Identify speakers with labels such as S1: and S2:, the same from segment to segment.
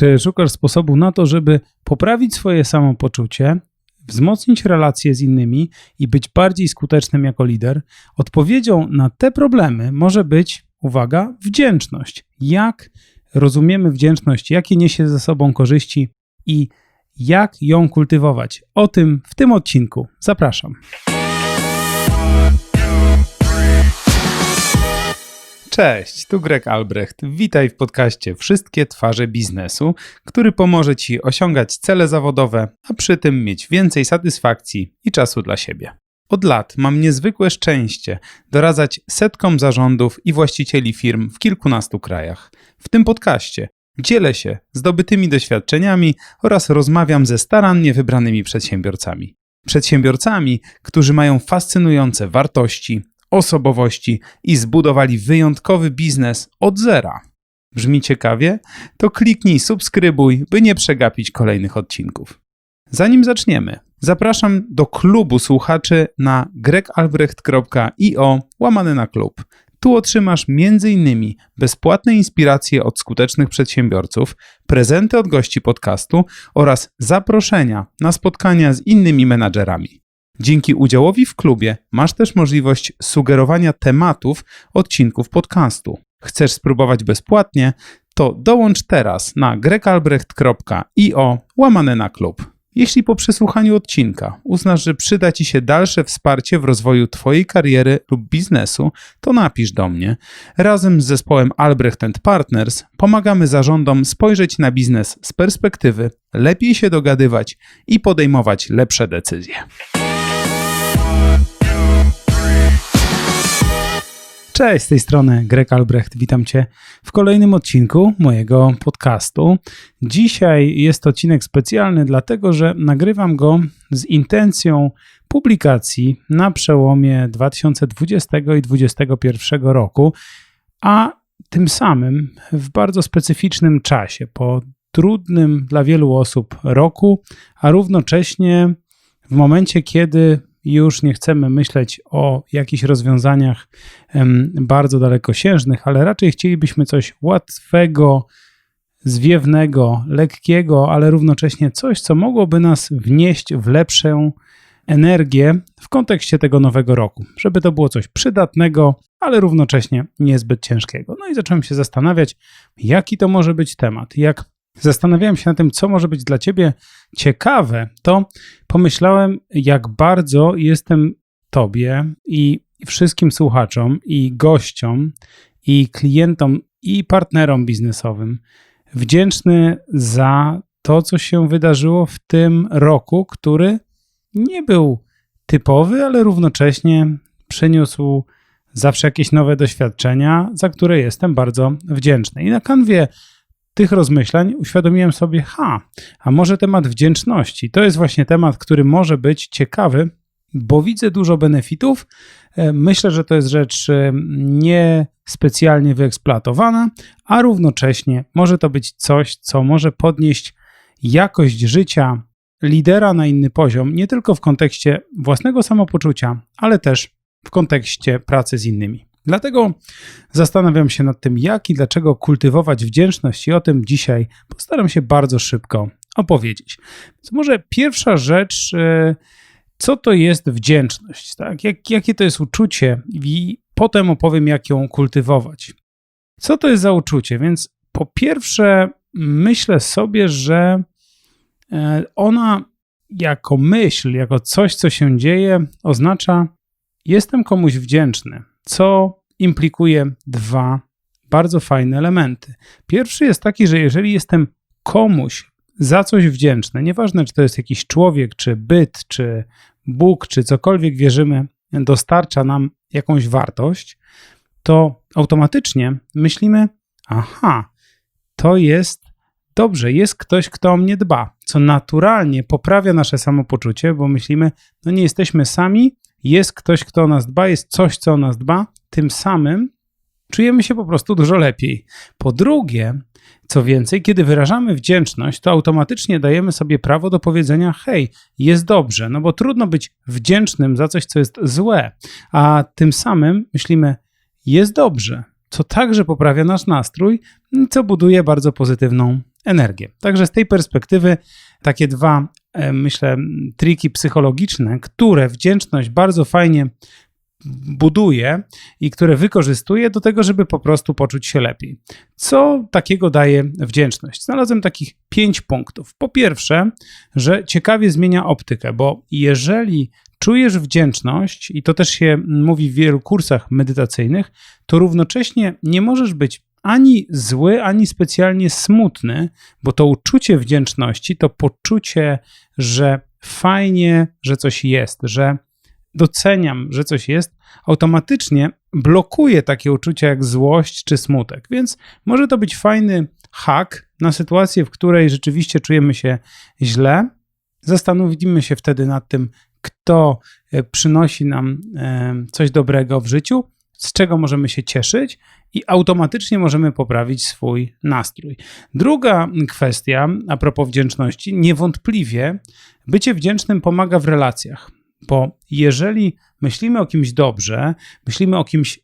S1: Czy szukasz sposobu na to, żeby poprawić swoje samopoczucie, wzmocnić relacje z innymi i być bardziej skutecznym jako lider? Odpowiedzią na te problemy może być, uwaga, wdzięczność. Jak rozumiemy wdzięczność, jakie niesie ze sobą korzyści i jak ją kultywować? O tym w tym odcinku. Zapraszam. Cześć, tu Greg Albrecht. Witaj w podcaście Wszystkie twarze biznesu, który pomoże Ci osiągać cele zawodowe, a przy tym mieć więcej satysfakcji i czasu dla siebie. Od lat mam niezwykłe szczęście doradzać setkom zarządów i właścicieli firm w kilkunastu krajach. W tym podcaście dzielę się zdobytymi doświadczeniami oraz rozmawiam ze starannie wybranymi przedsiębiorcami. Przedsiębiorcami, którzy mają fascynujące wartości, osobowości i zbudowali wyjątkowy biznes od zera. Brzmi ciekawie? To kliknij subskrybuj, by nie przegapić kolejnych odcinków. Zanim zaczniemy, zapraszam do klubu słuchaczy na gregalbrecht.io łamany na klub. Tu otrzymasz m.in. bezpłatne inspiracje od skutecznych przedsiębiorców, prezenty od gości podcastu oraz zaproszenia na spotkania z innymi menadżerami. Dzięki udziałowi w klubie masz też możliwość sugerowania tematów odcinków podcastu. Chcesz spróbować bezpłatnie? To dołącz teraz na gregalbrecht.io łamane na klub. Jeśli po przesłuchaniu odcinka uznasz, że przyda Ci się dalsze wsparcie w rozwoju Twojej kariery lub biznesu, to napisz do mnie. Razem z zespołem Albrecht Partners pomagamy zarządom spojrzeć na biznes z perspektywy, lepiej się dogadywać i podejmować lepsze decyzje. Cześć, z tej strony Greg Albrecht. Witam Cię w kolejnym odcinku mojego podcastu. Dzisiaj jest odcinek specjalny, dlatego że nagrywam go z intencją publikacji na przełomie 2020 i 2021 roku, a tym samym w bardzo specyficznym czasie, po trudnym dla wielu osób roku, a równocześnie w momencie, kiedy już nie chcemy myśleć o jakichś rozwiązaniach bardzo dalekosiężnych, ale raczej chcielibyśmy coś łatwego, zwiewnego, lekkiego, ale równocześnie coś, co mogłoby nas wnieść w lepszą energię w kontekście tego nowego roku, żeby to było coś przydatnego, ale równocześnie niezbyt ciężkiego. No i zacząłem się zastanawiać, jaki to może być temat, jak zastanawiałem się nad tym, co może być dla Ciebie ciekawe, to pomyślałem, jak bardzo jestem Tobie i wszystkim słuchaczom, i gościom, i klientom, i partnerom biznesowym wdzięczny za to, co się wydarzyło w tym roku, który nie był typowy, ale równocześnie przyniósł zawsze jakieś nowe doświadczenia, za które jestem bardzo wdzięczny. I na kanwie tych rozmyślań uświadomiłem sobie, ha, a może temat wdzięczności. To jest właśnie temat, który może być ciekawy, bo widzę dużo benefitów. E, myślę, że to jest rzecz e, niespecjalnie wyeksploatowana, a równocześnie może to być coś, co może podnieść jakość życia lidera na inny poziom, nie tylko w kontekście własnego samopoczucia, ale też w kontekście pracy z innymi. Dlatego zastanawiam się nad tym, jak i dlaczego kultywować wdzięczność, i o tym dzisiaj postaram się bardzo szybko opowiedzieć. Więc może pierwsza rzecz, e, co to jest wdzięczność, tak? Jak, jakie to jest uczucie, i potem opowiem, jak ją kultywować. Co to jest za uczucie? Więc po pierwsze, myślę sobie, że e, ona jako myśl, jako coś, co się dzieje, oznacza jestem komuś wdzięczny co implikuje dwa bardzo fajne elementy. Pierwszy jest taki, że jeżeli jestem komuś za coś wdzięczny, nieważne czy to jest jakiś człowiek, czy byt, czy Bóg, czy cokolwiek wierzymy, dostarcza nam jakąś wartość, to automatycznie myślimy: aha, to jest dobrze, jest ktoś, kto o mnie dba, co naturalnie poprawia nasze samopoczucie, bo myślimy: no nie jesteśmy sami, jest ktoś, kto o nas dba, jest coś, co o nas dba, tym samym czujemy się po prostu dużo lepiej. Po drugie, co więcej, kiedy wyrażamy wdzięczność, to automatycznie dajemy sobie prawo do powiedzenia: hej, jest dobrze, no bo trudno być wdzięcznym za coś, co jest złe, a tym samym myślimy: jest dobrze. co także poprawia nasz nastrój, co buduje bardzo pozytywną energię. Także z tej perspektywy takie dwa, e, myślę, triki psychologiczne, które wdzięczność bardzo fajnie buduje i które wykorzystuje do tego, żeby po prostu poczuć się lepiej. Co takiego daje wdzięczność? Znalazłem takich pięć punktów. Po pierwsze, że ciekawie zmienia optykę, bo jeżeli czujesz wdzięczność, i to też się mówi w wielu kursach medytacyjnych, to równocześnie nie możesz być ani zły, ani specjalnie smutny, bo to uczucie wdzięczności, to poczucie, że fajnie, że coś jest, że doceniam, że coś jest, automatycznie blokuje takie uczucia jak złość czy smutek. Więc może to być fajny hak na sytuację, w której rzeczywiście czujemy się źle. Zastanowimy się wtedy nad tym, kto e, przynosi nam e, coś dobrego w życiu, z czego możemy się cieszyć i automatycznie możemy poprawić swój nastrój. Druga kwestia a propos wdzięczności, niewątpliwie bycie wdzięcznym pomaga w relacjach. Bo jeżeli myślimy o kimś dobrze, myślimy o kimś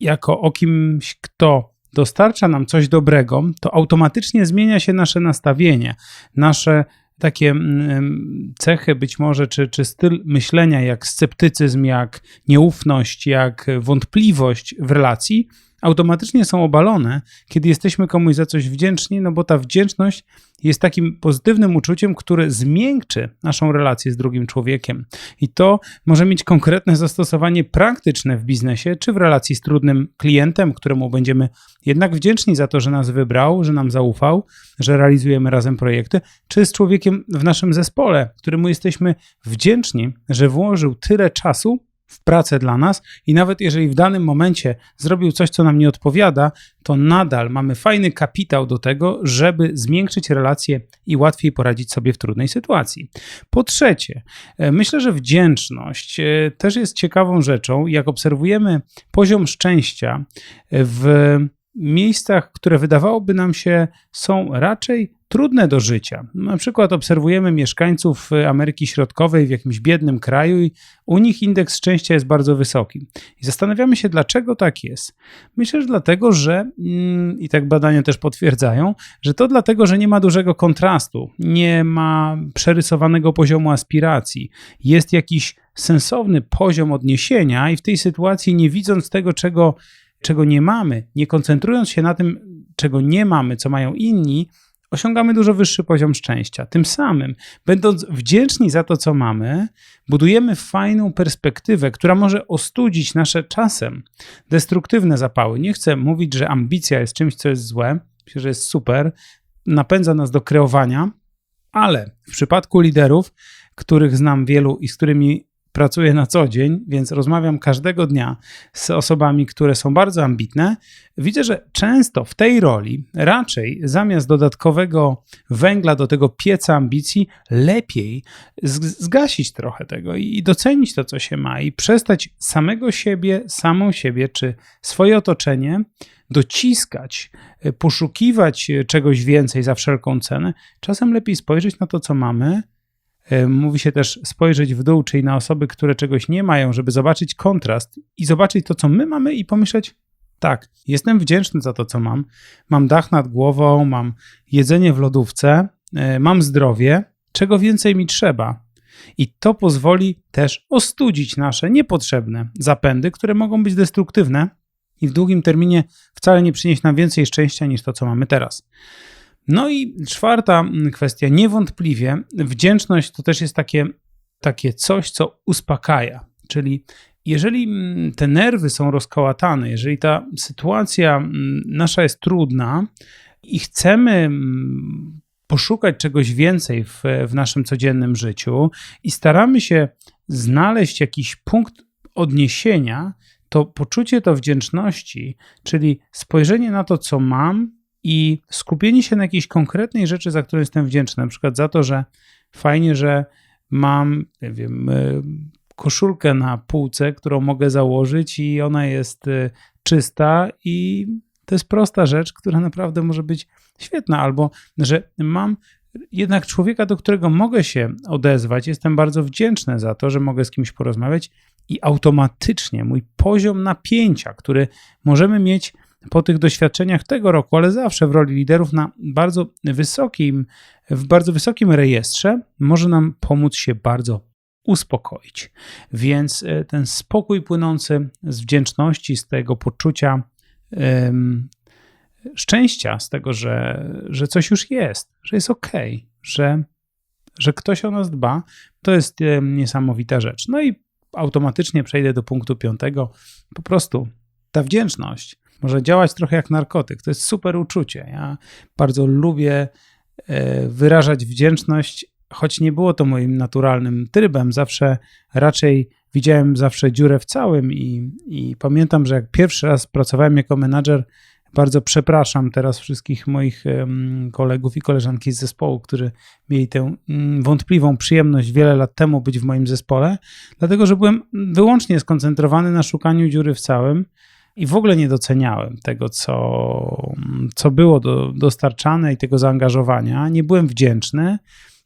S1: jako o kimś, kto dostarcza nam coś dobrego, to automatycznie zmienia się nasze nastawienie, nasze takie mm, cechy być może, czy, czy styl myślenia, jak sceptycyzm, jak nieufność, jak wątpliwość w relacji, automatycznie są obalone, kiedy jesteśmy komuś za coś wdzięczni, no bo ta wdzięczność jest takim pozytywnym uczuciem, które zmiękczy naszą relację z drugim człowiekiem. I to może mieć konkretne zastosowanie praktyczne w biznesie, czy w relacji z trudnym klientem, któremu będziemy jednak wdzięczni za to, że nas wybrał, że nam zaufał, że realizujemy razem projekty, czy z człowiekiem w naszym zespole, któremu jesteśmy wdzięczni, że włożył tyle czasu w pracę dla nas i nawet jeżeli w danym momencie zrobił coś, co nam nie odpowiada, to nadal mamy fajny kapitał do tego, żeby zmiękczyć relacje i łatwiej poradzić sobie w trudnej sytuacji. Po trzecie, e, myślę, że wdzięczność e, też jest ciekawą rzeczą. Jak obserwujemy poziom szczęścia w miejscach, które wydawałoby nam się są raczej trudne do życia. Na przykład obserwujemy mieszkańców Ameryki Środkowej w jakimś biednym kraju i u nich indeks szczęścia jest bardzo wysoki. I zastanawiamy się, dlaczego tak jest. Myślę, że dlatego, że mm, i tak badania też potwierdzają, że to dlatego, że nie ma dużego kontrastu, nie ma przerysowanego poziomu aspiracji, jest jakiś sensowny poziom odniesienia i w tej sytuacji nie widząc tego, czego czego nie mamy, nie koncentrując się na tym, czego nie mamy, co mają inni, osiągamy dużo wyższy poziom szczęścia. Tym samym, będąc wdzięczni za to, co mamy, budujemy fajną perspektywę, która może ostudzić nasze czasem destruktywne zapały. Nie chcę mówić, że ambicja jest czymś, co jest złe, myślę, że jest super, napędza nas do kreowania, ale w przypadku liderów, których znam wielu i z którymi pracuję na co dzień, więc rozmawiam każdego dnia z osobami, które są bardzo ambitne, widzę, że często w tej roli raczej zamiast dodatkowego węgla do tego pieca ambicji, lepiej zgasić trochę tego i docenić to, co się ma i przestać samego siebie, samą siebie czy swoje otoczenie dociskać, poszukiwać czegoś więcej za wszelką cenę. Czasem lepiej spojrzeć na to, co mamy mówi się też spojrzeć w dół, czyli na osoby, które czegoś nie mają, żeby zobaczyć kontrast i zobaczyć to, co my mamy i pomyśleć, tak, jestem wdzięczny za to, co mam. Mam dach nad głową, mam jedzenie w lodówce, e, mam zdrowie, czego więcej mi trzeba. I to pozwoli też ostudzić nasze niepotrzebne zapędy, które mogą być destruktywne i w długim terminie wcale nie przynieść nam więcej szczęścia niż to, co mamy teraz. No i czwarta kwestia, niewątpliwie wdzięczność to też jest takie, takie coś, co uspokaja. Czyli jeżeli mm, te nerwy są rozkołatane, jeżeli ta sytuacja mm, nasza jest trudna i chcemy mm, poszukać czegoś więcej w, w naszym codziennym życiu i staramy się znaleźć jakiś punkt odniesienia, to poczucie to wdzięczności, czyli spojrzenie na to, co mam, i skupienie się na jakiejś konkretnej rzeczy, za którą jestem wdzięczny, na przykład za to, że fajnie, że mam, nie wiem, e, koszulkę na półce, którą mogę założyć i ona jest e, czysta. I to jest prosta rzecz, która naprawdę może być świetna, albo że mam jednak człowieka, do którego mogę się odezwać, jestem bardzo wdzięczny za to, że mogę z kimś porozmawiać. I automatycznie mój poziom napięcia, który możemy mieć po tych doświadczeniach tego roku, ale zawsze w roli liderów na bardzo wysokim, w bardzo wysokim rejestrze może nam pomóc się bardzo uspokoić. Więc e, ten spokój płynący z wdzięczności, z tego poczucia szczęścia, z tego, że, że coś już jest, że jest ok, że, że ktoś o nas dba, to jest niesamowita rzecz. No i automatycznie przejdę do punktu piątego. Po prostu ta wdzięczność może działać trochę jak narkotyk. To jest super uczucie. Ja bardzo lubię e, wyrażać wdzięczność choć nie było to moim naturalnym trybem, zawsze raczej widziałem zawsze dziurę w całym i, i pamiętam, że jak pierwszy raz pracowałem jako menadżer, bardzo przepraszam teraz wszystkich moich kolegów i koleżanki z zespołu, którzy mieli tę um, wątpliwą przyjemność wiele lat temu być w moim zespole, dlatego że byłem wyłącznie skoncentrowany na szukaniu dziury w całym i w ogóle nie doceniałem tego, co, co było do, dostarczane i tego zaangażowania. Nie byłem wdzięczny.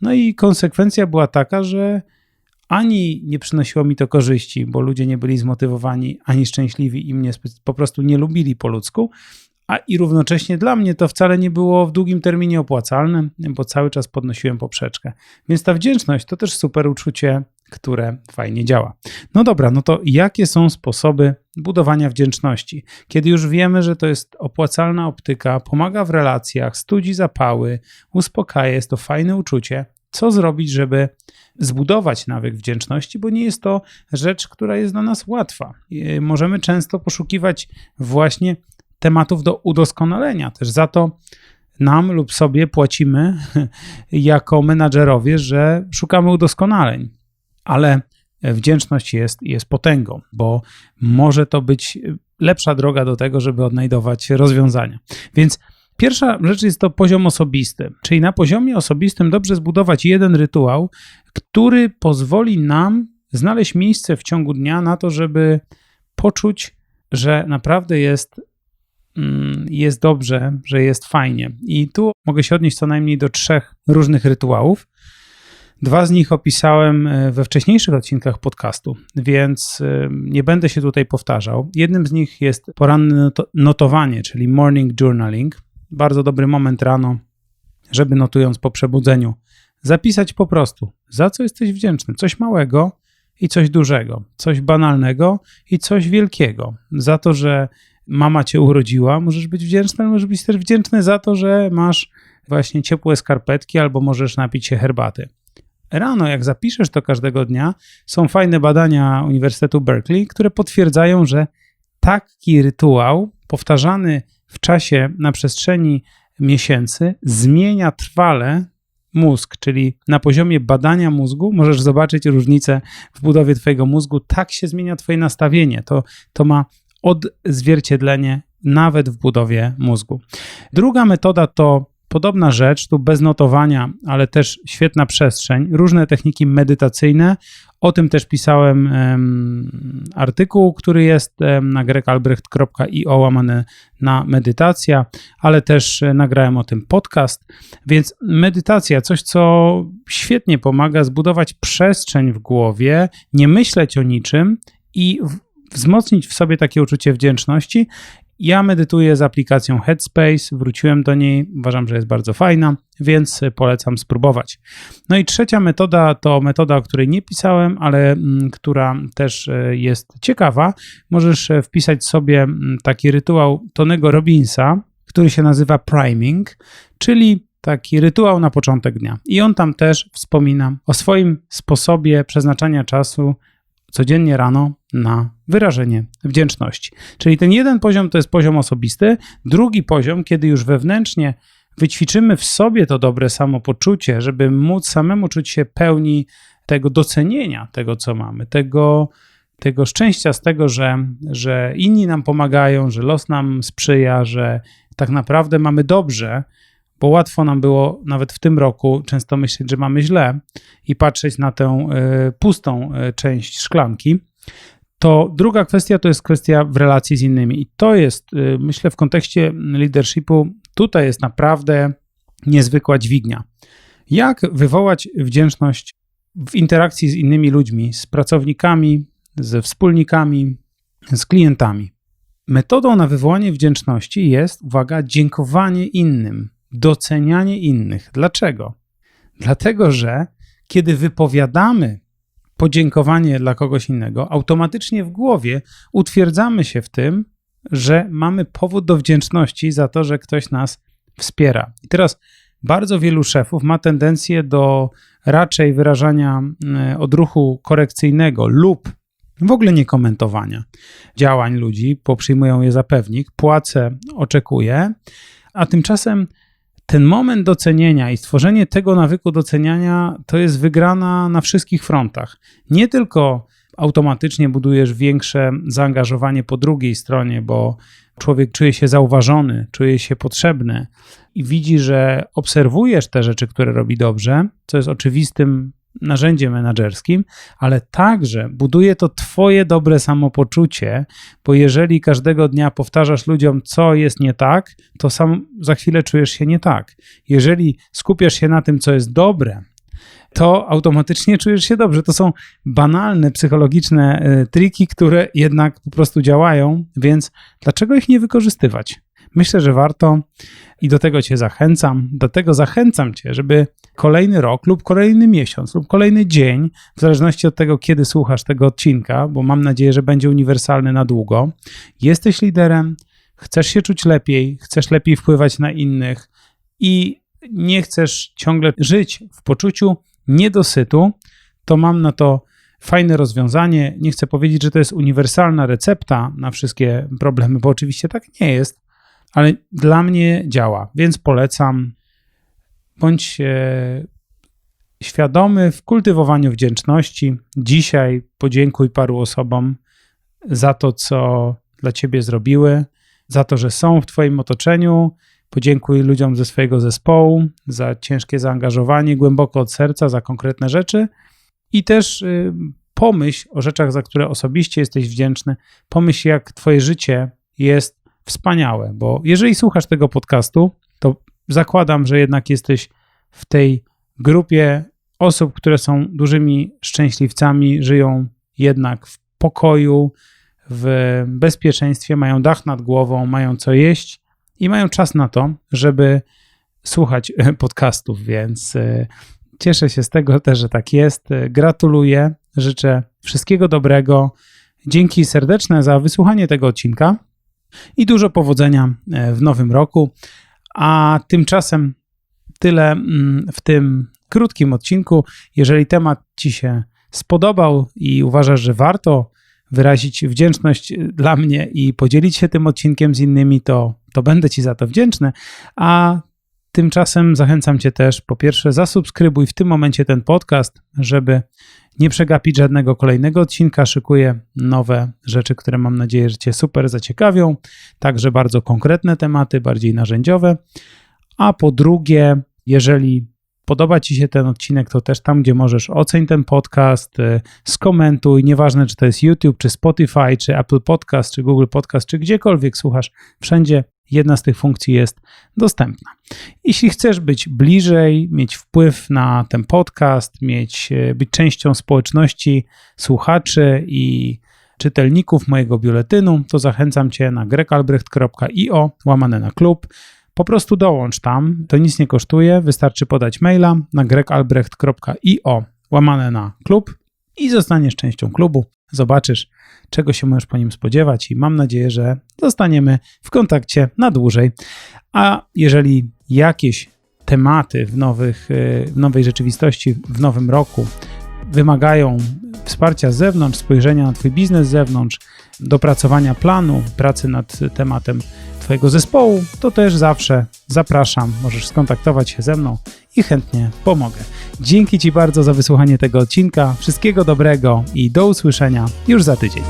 S1: No i konsekwencja była taka, że ani nie przynosiło mi to korzyści, bo ludzie nie byli zmotywowani, ani szczęśliwi i mnie po prostu nie lubili po ludzku, a i równocześnie dla mnie to wcale nie było w długim terminie opłacalne, bo cały czas podnosiłem poprzeczkę. Więc ta wdzięczność to też super uczucie, które fajnie działa. No dobra, no to jakie są sposoby budowania wdzięczności? Kiedy już wiemy, że to jest opłacalna optyka, pomaga w relacjach, studzi zapały, uspokaja, jest to fajne uczucie, co zrobić, żeby zbudować nawyk wdzięczności, bo nie jest to rzecz, która jest dla nas łatwa. Możemy często poszukiwać właśnie tematów do udoskonalenia. Też za to nam lub sobie płacimy jako menadżerowie, że szukamy udoskonaleń. Ale wdzięczność jest, jest potęgą, bo może to być lepsza droga do tego, żeby odnajdować rozwiązania. Więc Pierwsza rzecz jest to poziom osobisty, czyli na poziomie osobistym dobrze zbudować jeden rytuał, który pozwoli nam znaleźć miejsce w ciągu dnia na to, żeby poczuć, że naprawdę jest Mm, jest dobrze, że jest fajnie. I tu mogę się odnieść co najmniej do trzech różnych rytuałów. Dwa z nich opisałem e, we wcześniejszych odcinkach podcastu, więc e, nie będę się tutaj powtarzał. Jednym z nich jest poranne notowanie, czyli morning journaling. Bardzo dobry moment rano, żeby notując po przebudzeniu, zapisać po prostu, za co jesteś wdzięczny. Coś małego i coś dużego, coś banalnego i coś wielkiego. Za to, że mama cię urodziła, możesz być wdzięczny, ale możesz być też wdzięczny za to, że masz właśnie ciepłe skarpetki albo możesz napić się herbaty. Rano, jak zapiszesz to każdego dnia, są fajne badania Uniwersytetu Berkeley, które potwierdzają, że taki rytuał powtarzany w czasie na przestrzeni miesięcy zmienia trwale mózg, czyli na poziomie badania mózgu możesz zobaczyć różnicę w budowie Twojego mózgu. Tak się zmienia Twoje nastawienie. To, to ma odzwierciedlenie nawet w budowie mózgu. Druga metoda to podobna rzecz, tu bez notowania, ale też świetna przestrzeń, różne techniki medytacyjne. O tym też pisałem artykuł, który jest um, na grekalbrecht.io łamane na medytacja, ale też e, nagrałem o tym podcast. Więc medytacja, coś co świetnie pomaga zbudować przestrzeń w głowie, nie myśleć o niczym i w, wzmocnić w sobie takie uczucie wdzięczności. Ja medytuję z aplikacją Headspace, wróciłem do niej, uważam, że jest bardzo fajna, więc polecam spróbować. No i trzecia metoda to metoda, o której nie pisałem, ale mm, która też e, jest ciekawa. Możesz e, wpisać sobie mm, taki rytuał Tonego Robinsa, który się nazywa priming, czyli taki rytuał na początek dnia. I on tam też wspomina o swoim sposobie przeznaczania czasu codziennie rano na wyrażenie wdzięczności. Czyli ten jeden poziom to jest poziom osobisty, drugi poziom, kiedy już wewnętrznie wyćwiczymy w sobie to dobre samopoczucie, żeby móc samemu czuć się pełni tego docenienia tego, co mamy, tego, tego szczęścia z tego, że, że inni nam pomagają, że los nam sprzyja, że tak naprawdę mamy dobrze, bo łatwo nam było nawet w tym roku często myśleć, że mamy źle i patrzeć na tę y, pustą y, część szklanki. To druga kwestia to jest kwestia w relacji z innymi. I to jest, y, myślę, w kontekście leadershipu, tutaj jest naprawdę niezwykła dźwignia. Jak wywołać wdzięczność w interakcji z innymi ludźmi, z pracownikami, ze wspólnikami, z klientami? metodą na wywołanie wdzięczności jest, uwaga, dziękowanie innym, docenianie innych. Dlaczego? Dlatego, że kiedy wypowiadamy podziękowanie dla kogoś innego, automatycznie w głowie utwierdzamy się w tym, że mamy powód do wdzięczności za to, że ktoś nas wspiera. I teraz bardzo wielu szefów ma tendencję do raczej wyrażania e, odruchu korekcyjnego lub w ogóle nie komentowania działań ludzi, poprzyjmują je za pewnik, płacę, oczekuję, a tymczasem ten moment docenienia i stworzenie tego nawyku doceniania to jest wygrana na wszystkich frontach. Nie tylko automatycznie budujesz większe zaangażowanie po drugiej stronie, bo człowiek czuje się zauważony, czuje się potrzebny i widzi, że obserwujesz te rzeczy, które robi dobrze, co jest oczywistym narzędziem menedżerskim, ale także buduje to Twoje dobre samopoczucie, bo jeżeli każdego dnia powtarzasz ludziom, co jest nie tak, to sam za chwilę czujesz się nie tak. Jeżeli skupiasz się na tym, co jest dobre, to automatycznie czujesz się dobrze. To są banalne psychologiczne y, triki, które jednak po prostu działają, więc dlaczego ich nie wykorzystywać? Myślę, że warto i do tego Cię zachęcam. Do tego zachęcam Cię, żeby kolejny rok lub kolejny miesiąc lub kolejny dzień, w zależności od tego, kiedy słuchasz tego odcinka, bo mam nadzieję, że będzie uniwersalny na długo, jesteś liderem, chcesz się czuć lepiej, chcesz lepiej wpływać na innych i nie chcesz ciągle żyć w poczuciu niedosytu, to mam na to fajne rozwiązanie. Nie chcę powiedzieć, że to jest uniwersalna recepta na wszystkie problemy, bo oczywiście tak nie jest, ale dla mnie działa, więc polecam. Bądź e, świadomy w kultywowaniu wdzięczności. Dzisiaj podziękuj paru osobom za to, co dla ciebie zrobiły, za to, że są w Twoim otoczeniu. Podziękuj ludziom ze swojego zespołu za ciężkie zaangażowanie, głęboko od serca, za konkretne rzeczy. I też y, pomyśl o rzeczach, za które osobiście jesteś wdzięczny. Pomyśl, jak Twoje życie jest wspaniałe, bo jeżeli słuchasz tego podcastu, to zakładam, że jednak jesteś w tej grupie osób, które są dużymi szczęśliwcami, żyją jednak w pokoju, w bezpieczeństwie, mają dach nad głową, mają co jeść i mają czas na to, żeby słuchać podcastów, więc e, cieszę się z tego też, że tak jest. Gratuluję, życzę wszystkiego dobrego. Dzięki serdeczne za wysłuchanie tego odcinka i dużo powodzenia e, w nowym roku. A tymczasem tyle mm, w tym krótkim odcinku. Jeżeli temat Ci się spodobał i uważasz, że warto wyrazić wdzięczność dla mnie i podzielić się tym odcinkiem z innymi, to, to będę Ci za to wdzięczny. A tymczasem zachęcam Cię też, po pierwsze, zasubskrybuj w tym momencie ten podcast, żeby nie przegapić żadnego kolejnego odcinka. Szykuję nowe rzeczy, które mam nadzieję, że Cię super zaciekawią. Także bardzo konkretne tematy, bardziej narzędziowe. A po drugie, jeżeli podoba Ci się ten odcinek, to też tam, gdzie możesz oceń ten podcast, y, skomentuj, nieważne czy to jest YouTube, czy Spotify, czy Apple Podcast, czy Google Podcast, czy gdziekolwiek słuchasz, wszędzie jedna z tych funkcji jest dostępna. Jeśli chcesz być bliżej, mieć wpływ na ten podcast, mieć, e, być częścią społeczności słuchaczy i czytelników mojego biuletynu, to zachęcam Cię na grekalbrecht.io łamane na klub. Po prostu dołącz tam, to nic nie kosztuje, wystarczy podać maila na grekalbrecht.io łamane na klub i zostaniesz częścią klubu. Zobaczysz, czego się możesz po nim spodziewać i mam nadzieję, że zostaniemy w kontakcie na dłużej. A jeżeli jakieś tematy w, nowych, y, w nowej rzeczywistości, w nowym roku wymagają wsparcia z zewnątrz, spojrzenia na Twój biznes z zewnątrz, dopracowania planu, pracy nad tematem Twojego zespołu, to też zawsze zapraszam. Możesz skontaktować się ze mną i chętnie pomogę. Dzięki Ci bardzo za wysłuchanie tego odcinka. Wszystkiego dobrego i do usłyszenia już za tydzień.